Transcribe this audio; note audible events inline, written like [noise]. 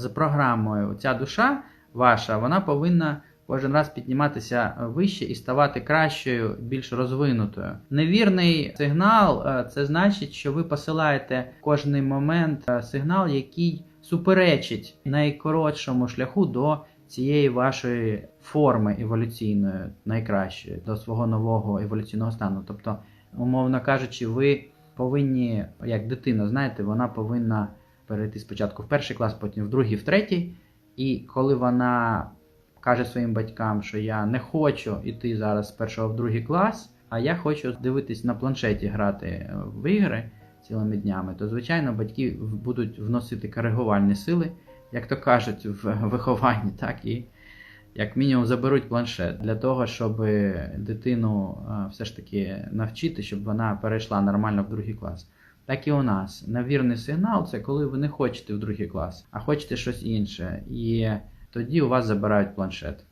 з програмою ця душа ваша, вона повинна кожен раз підніматися вище і ставати кращою, більш розвинутою. Невірний сигнал е, це значить, що ви посилаєте кожний момент е, сигнал, який суперечить найкоротшому шляху до цієї вашої форми еволюційної, найкращої, до свого нового еволюційного стану. Тобто, умовно кажучи, ви повинні, як дитина, знаєте, вона повинна перейти спочатку в перший клас, потім в другий, в третій. І коли вона каже своїм батькам, що я не хочу йти зараз з першого в другий клас, а я хочу дивитись на планшеті грати в ігри цілими днями, то звичайно батьки будуть вносити коригувальні сили, як то кажуть, в [laughs] вихованні, так і як мінімум заберуть планшет для того, щоб дитину все ж таки навчити, щоб вона перейшла нормально в другий клас. Так і у нас. Навірний сигнал це коли ви не хочете в другий клас, а хочете щось інше. І тоді у вас забирають планшет.